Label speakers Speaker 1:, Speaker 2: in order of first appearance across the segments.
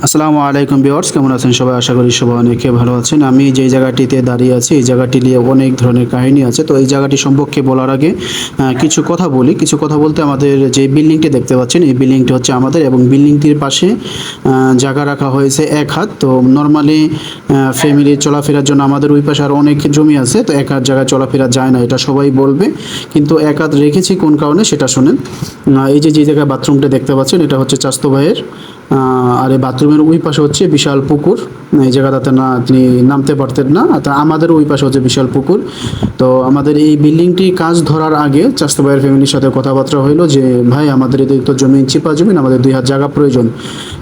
Speaker 1: আসসালামু আলাইকুম বিয়ার্স কেমন আছেন সবাই? আশা করি সবাই অনেকে ভালো আছেন। আমি যে জায়গাটিতে দাঁড়িয়ে আছি এই জায়গাটি নিয়ে অনেক ধরনের কাহিনী আছে। তো এই জায়গাটি সম্পর্কে বলার আগে কিছু কথা বলি। কিছু কথা বলতে আমাদের যে বিল্ডিংটি দেখতে পাচ্ছেন এই বিল্ডিংটি হচ্ছে আমাদের এবং বিল্ডিংটির পাশে জায়গা রাখা হয়েছে এক হাত। তো নর্মালি ফ্যামিলি চলাফেরার জন্য আমাদের ওই পাশে আর অনেক জমি আছে। তো এক হাত জায়গায় চলাফেরা যায় না এটা সবাই বলবে। কিন্তু এক হাত রেখেছি কোন কারণে সেটা শোনেন। এই যে যে জায়গায় বাথরুমটা দেখতে পাচ্ছেন এটা হচ্ছে চাস্তো ভাইয়ের আহ, আর এই বাথরুমের ওই পাশে হচ্ছে বিশাল পুকুর। এই জায়গাটাতে না তিনি নামতে পারতেন না তা আমাদের ওই পাশে হচ্ছে বিশাল পুকুর। তো আমাদের এই বিল্ডিংটি কাজ ধরার আগে চাস্তো ভাইয়ের ফ্যামিলির সাথে কথাবার্তা হইল যে, ভাই, আমাদের এদিকে তো জমি চিপা জমি আমাদের দুই হাত জায়গা প্রয়োজন।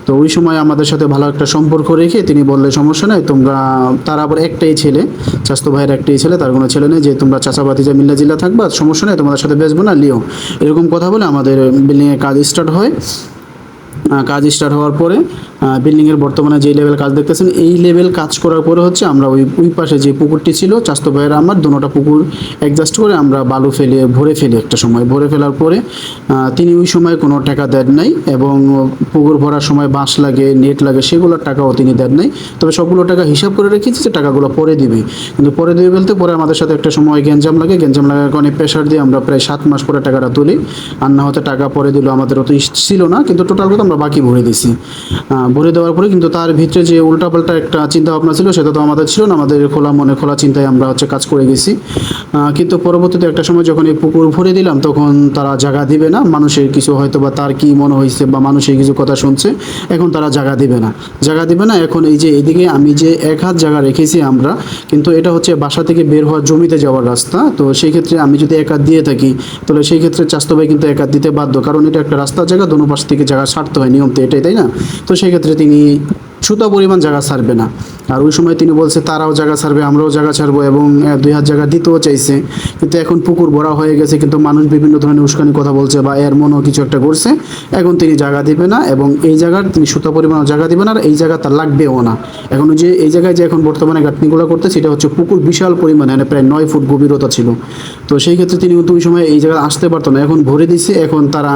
Speaker 1: তো ওই সময় আমাদের সাথে ভালো একটা সম্পর্ক রেখে তিনি বললে, সমস্যা নাই, তোমরা, তার আবার একটাই ছেলে চাস্তো ভাইয়ের একটাই ছেলে, তার কোনো ছেলে নেই যে, তোমরা চাষাবাতি যে মিল্লা জিল্লা থাকবা, সমস্যা নেই, তোমাদের সাথে বেচবো না, লিও। এরকম কথা বলে আমাদের বিল্ডিংয়ের কাজ স্টার্ট হয়। কাজ স্টার্ট হওয়ার পরে বিল্ডিংয়ের বর্তমানে যে লেভেল কাজ দেখতেছেন, এই লেভেল কাজ করার পরে হচ্ছে আমরা ওই ওই পাশে যে পুকুরটি ছিল, চাস্তো ভাইয়ের আমার দুটোটা পুকুর অ্যাডজাস্ট করে আমরা বালু ফেলে, ভরে ফেলি একটা সময়। ভরে ফেলার পরে তিনি ওই সময় কোনো টাকা দেন নাই এবং পুকুর ভরার সময় বাঁশ লাগে, নেট লাগে, সেগুলোর টাকাও তিনি দেন নাই। তবে সবগুলো টাকা হিসাব করে রেখেছি যে টাকাগুলো পরে দিবে। কিন্তু পরে দিবে বলতে পরে আমাদের সাথে একটা সময় গ্যাঞ্জাম লাগে। গ্যাঞ্জাম লাগার কারণে প্রেশার দিয়ে আমরা প্রায় সাত মাস পরে টাকাটা তুলি। আর না হতে টাকা পরে দিল আমাদের অত ছিল না, কিন্তু টোটাল কথা আমরা বাকি ভরে দিছি ভরে দেওয়ার পরে কিন্তু তার ভিতরে যে উল্টাপাল্টা একটা চিন্তা ভাবনা ছিল, সেটা তো আমাদের ছিল না। আমাদের খোলা মনে খোলা চিন্তায় আমরা হচ্ছে কাজ করে গেছি। কিন্তু পরবর্তীতে একটা সময় যখন এই পুকুর ভরে দিলাম, তখন তারা জায়গা দিবে না। মানুষের কিছু হয়তো বা তার কি মনে হয়েছে বা মানুষের কিছু কথা শুনছে, এখন তারা জায়গা দিবে না। জায়গা দিবে না, এখন এই যে এদিকে আমি যে এক হাত জায়গা রেখেছি আমরা, কিন্তু এটা হচ্ছে বাসা থেকে বের হওয়ার জমিতে যাওয়ার রাস্তা। তো সেই ক্ষেত্রে আমি যদি এক হাত দিয়ে থাকি, তাহলে সেই ক্ষেত্রে চাস্তো ভাই কিন্তু এক হাত দিতে বাধ্য। কারণ এটা একটা রাস্তার জায়গা, দোনো পাশ থেকে জায়গা ছাড়তে হয় নিয়মতে এটাই, তাই না? তো সেই ক্ষেত্রে তিনি ছুতা পরিমাণ জায়গা ছাড়বে না। আর ওই সময় তিনি বলছে, তারাও জায়গা ছাড়বে, আমরাও জায়গা ছাড়বো। এবং দুই হাত জায়গা দিতেও চাইছে। কিন্তু এখন পুকুর ভরা হয়ে গেছে, কিন্তু মানুষ বিভিন্ন ধরনের উস্কানি কথা বলছে বা এর মনও কিছু একটা করছে। এখন তিনি জায়গা দিবে না এবং এই জায়গার তিনি সুতা পরিমাণ জায়গা দিবেন আর এই জায়গা তার লাগবেও না। এখন যে, এই জায়গায় যে এখন বর্তমানে গাঁথনিগুলো করতে সেটা হচ্ছে পুকুর বিশাল পরিমাণে মানে প্রায় নয় ফুট গভীরতা ছিল। তো সেই ক্ষেত্রে তিনি কিন্তু ওই সময় এই জায়গায় আসতে পারতো না। এখন ভরে দিছে, এখন তারা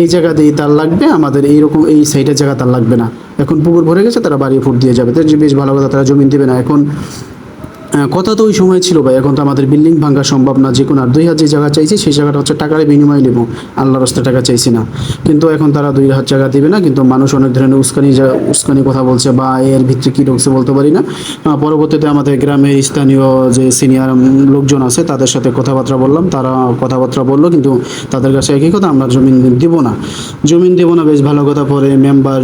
Speaker 1: এই জায়গা দিয়ে তার লাগবে, আমাদের এইরকম এই সাইডের জায়গা তার লাগবে না। এখন পুকুর ভরে গেছে, তারা বাড়ি ফুট দিয়ে যাবে। তার বেশ ভালো কথা, তারা জমিন দেবে না। এখন কথা তো ওই সময় ছিল ভাই, এখন তো আমাদের বিল্ডিং ভাঙা সম্ভব না, যে কোনো আর দুই হাজার যে জায়গা চাইছি, সেই জায়গাটা হচ্ছে টাকার বিনিময়ে নেব। আল্লাহর রাস্তায় টাকা চাইছি না। কিন্তু এখন তারা দুই হাজার জায়গা দিবে না, কিন্তু মানুষ অনেক ধরনের উস্কানি উস্কানি কথা বলছে বা এর ভিতরে কী ঢুকছে বলতে পারি না। পরবর্তীতে আমাদের গ্রামের স্থানীয় যে সিনিয়র লোকজন আছে, তাদের সাথে কথাবার্তা বললাম, তারা কথাবার্তা বলল, কিন্তু তাদের কাছে একই কথা, আমরা জমিন দিব না। জমিন দেবো না, বেশ ভালো কথা পরে মেম্বার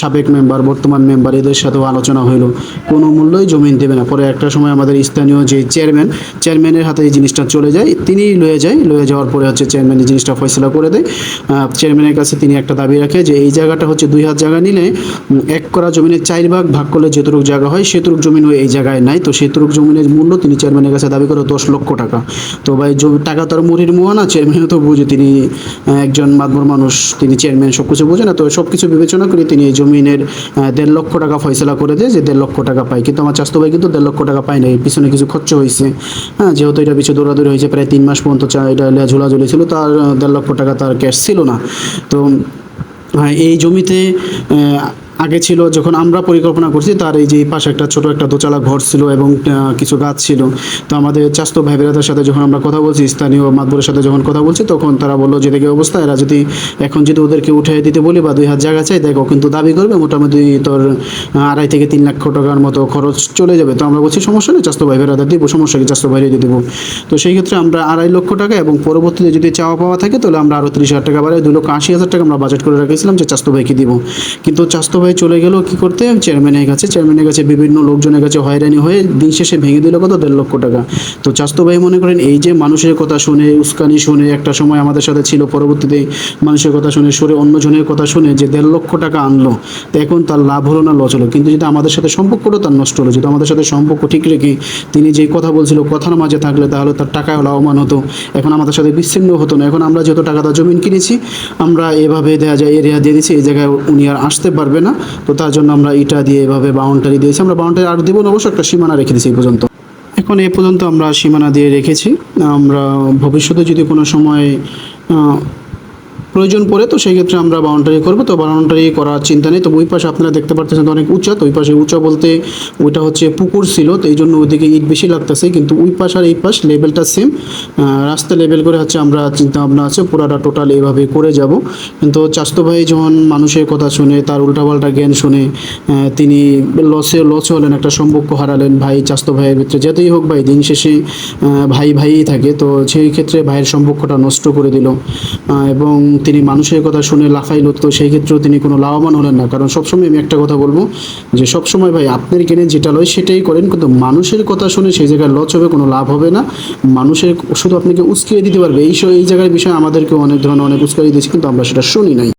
Speaker 1: সাবেক মেম্বার বর্তমান মেম্বার এদের সাথেও আলোচনা হইল। কোনো মূল্যই জমিন দেবে না। পরে একটা সময় আমাদের স্থানীয় যে চেয়ারম্যান, চেয়ারম্যানের হাতে এই জিনিসটা চলে যায়। তিনি লয়ে যায়। লয়ে যাওয়ার পরে হচ্ছে চেয়ারম্যান এই জিনিসটা ফয়সলা করে দেয়। চেয়ারম্যানের কাছে তিনি একটা দাবি রাখে যে এই জায়গাটা হচ্ছে দুই হাত জায়গা নিলে এক করা জমিনের চার ভাগ ভাগ করলে যেটুক জায়গা হয় সেটুক জমিন ওই এই জায়গায় নাই। তো সেটুক জমিনের মূল্য তিনি চেয়ারম্যানের কাছে দাবি করে দশ লক্ষ টাকা। তো ভাই টাকা তো আর মুড়ির মোয়া না, চেয়ারম্যানও তো বুঝে। তিনি একজন মাতবর মানুষ। তিনি চেয়ারম্যান, সব কিছু বোঝে না। তো সব কিছু বিবেচনা করে তিনি এই জমিনের দেড় লক্ষ টাকা ফয়সলা করে দেয় যে দেড় লক্ষ টাকা পায়। কিন্তু আমার চাস্তো ভাই কিন্তু দেড় লক্ষ টাকা পায় না এর পিছনে কিছু খরচ হয়েছে। হ্যাঁ যেহেতু এটা পিছনে দৌড়াদৌড়ি হয়েছে, প্রায় তিন মাস পর্যন্ত এটা ঝোলাঝুলি ছিল, তার, দেড় লক্ষ টাকা তার ক্যাশ ছিল না। তো হ্যাঁ এই জমিতে আগে ছিল, যখন আমরা পরিকল্পনা করছি, তার এই যে পাশে একটা ছোট একটা দোচালা ঘর ছিল এবং কিছু গাছ ছিল। তো আমাদের চাস্তো ভাই বেরাদের সাথে যখন আমরা কথা বলছি, স্থানীয় মাতবরের সাথে যখন কথা বলছি, তখন তারা বলল যে, দেখে অবস্থা এরা যদি এখন যদি ওদেরকে উঠে দিতে বলি বা দুই হাজার জায়গা চাই, দেখো, কিন্তু দাবি করবে মোটামুটি তোর আড়াই থেকে তিন লক্ষ টাকার মতো খরচ চলে যাবে। তো আমরা বলছি, সমস্যা নেই, চাস্তো ভাই বেরাদার দিব, সমস্যা কি, চাস্তো ভাইরে দিয়ে দেবো? তো সেই ক্ষেত্রে আমরা আড়াই লক্ষ টাকা এবং পরবর্তীতে যদি চাওয়া পাওয়া থাকে, তাহলে আমরা আরও তিরিশ হাজার টাকা বাড়াই, দুই লক্ষ আশি হাজার টাকা আমরা বাজেট করে রেখেছিলাম যে, চাস্তো ভাইকে দিব। কিন্তু চাস্তো ভাই চলে গেল কি করতে? চেয়ারম্যানের কাছে। চেয়ারম্যানের কাছে বিভিন্ন লোকজনের কাছে হয়রানি হয়ে দিন শেষে ভেঙে দিল কত? দেড় লক্ষ টাকা। তো চাস্তো ভাই মনে করেন এই যে মানুষের কথা শুনে, উস্কানি শুনে, একটা সময় আমাদের সাথে ছিল, পরবর্তীতে মানুষের কথা শুনে, সরে অন্যজনের কথা শুনে যে দেড় লক্ষ টাকা আনলো, তো এখন তার লাভ হলো না, লস হলো। কিন্তু যদি আমাদের সাথে সম্পর্কটা তার নষ্ট হলো। যদি আমাদের সাথে সম্পর্ক ঠিক রেখে তিনি যেই কথা বলছিল, কথার মাঝে থাকলে তাহলে তার টাকায় লাভবান হতো। এখন আমাদের সাথে বিচ্ছিন্ন হতো না। এখন আমরা যেহেতু টাকাটা জমিন কিনেছি, আমরা এভাবে দেওয়া যায়, এরিয়া দিয়ে দিয়েছি, এই জায়গায় উনি আর আসতে পারবে না। তো তার জন্য আমরা ইটা দিয়ে এভাবে বাউন্ডারি দিয়েছি। আমরা বাউন্ডারি আর দেবো অবশ্য একটা সীমানা রেখে দিয়েছি এই পর্যন্ত। এখন এ পর্যন্ত আমরা সীমানা দিয়ে রেখেছি। আমরা ভবিষ্যতে যদি কোনো সময় প্রয়োজন পড়ে, তো সেই ক্ষেত্রে আমরা বাউন্ডারি করব। তো বাউন্ডারি করার চিন্তা নেই। তো ওই পাশে আপনারা দেখতে পারতেছেন তো অনেক উঁচা, তো ওই পাশে উঁচা বলতে ওইটা হচ্ছে পুকুর ছিল, তো এই জন্য ওইদিকে ইট বেশি লাগতেছে। কিন্তু ওই পাশ আর এই পাশ লেভেলটা সেম রাস্তা লেভেল করে হচ্ছে আমরা চিন্তা ভাবনা আছে, পুরাটা টোটাল এভাবে করে যাব। কিন্তু চাস্তো ভাই যখন মানুষের কথা শুনে, তার উল্টাপাল্টা জ্ঞান শুনে তিনি লসে লস হলেন, একটা সম্পর্ক হারালেন ভাই, চাস্তো ভাইয়ের ভিতরে। যেতেই হোক ভাই, দিন শেষে ভাই ভাইই থাকে। তো সেই ক্ষেত্রে ভাইয়ের সম্পর্কটা নষ্ট করে দিল। এবং তিনি মানুষের কথা শুনে লাফাইল তো সেই ক্ষেত্রেও তিনি কোনো লাভবান হলেন না। কারণ সবসময় আমি একটা কথা বলব যে সবসময় ভাই আপনার কেনে যেটা লয় সেটাই করেন, কিন্তু মানুষের কথা শুনে সেই জায়গায় লচ হবে, কোনো লাভ হবে না। মানুষের শুধু আপনাকে উস্কিয়ে দিতে পারবে। এই এই জায়গার বিষয়ে আমাদেরকে অনেক ধরনের অনেক উস্কারি দিয়েছে, কিন্তু আমরা সেটা শুনি নাই।